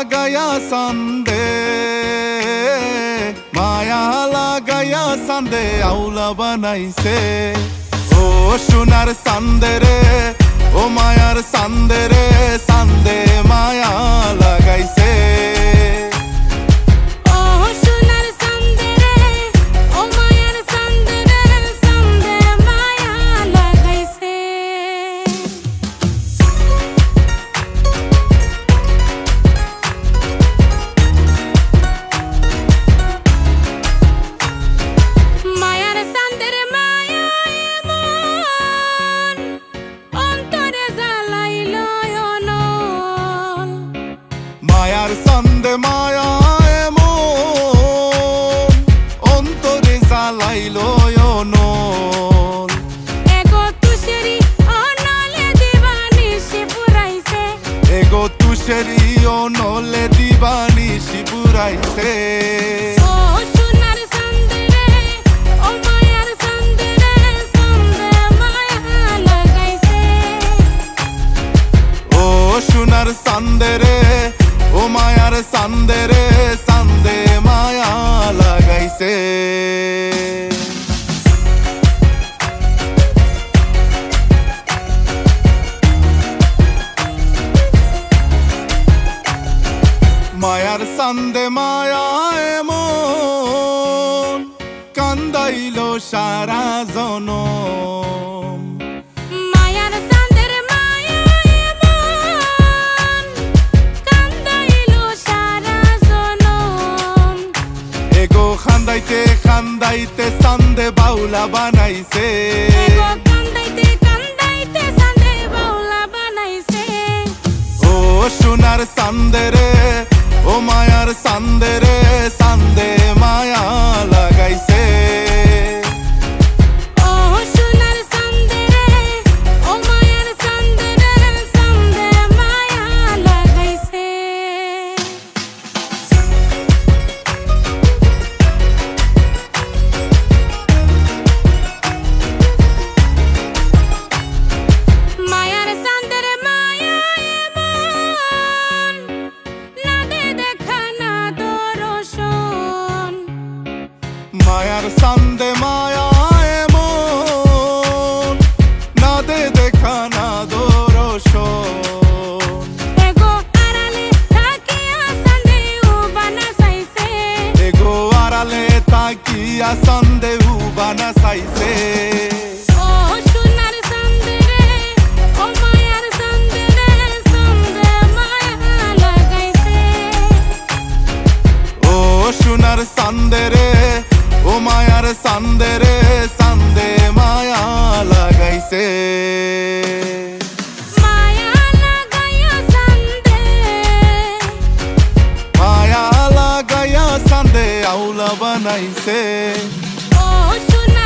লাগায়া সান্দে, মায়া লাগায়া সান্দে, আউলা বানাইছে। ও সোনার সান্দে রে, ও মায়ার সান্দে রে। মায়ার সন্দে মায়া এমন অন্তরে জ্বালাইলো এগো তুষেরি অনলে দিবানি শিবুরাইছে কান্দে মায়ায় মন কান্দাইল সারা জনম। খান্দাইতে খান্দাইতে সান্দে বাউলা বানাইছে। ও সোনার সান্দে রে சந்தரே kia sonde ubana saise Sunar sandere হইছে ও সোনা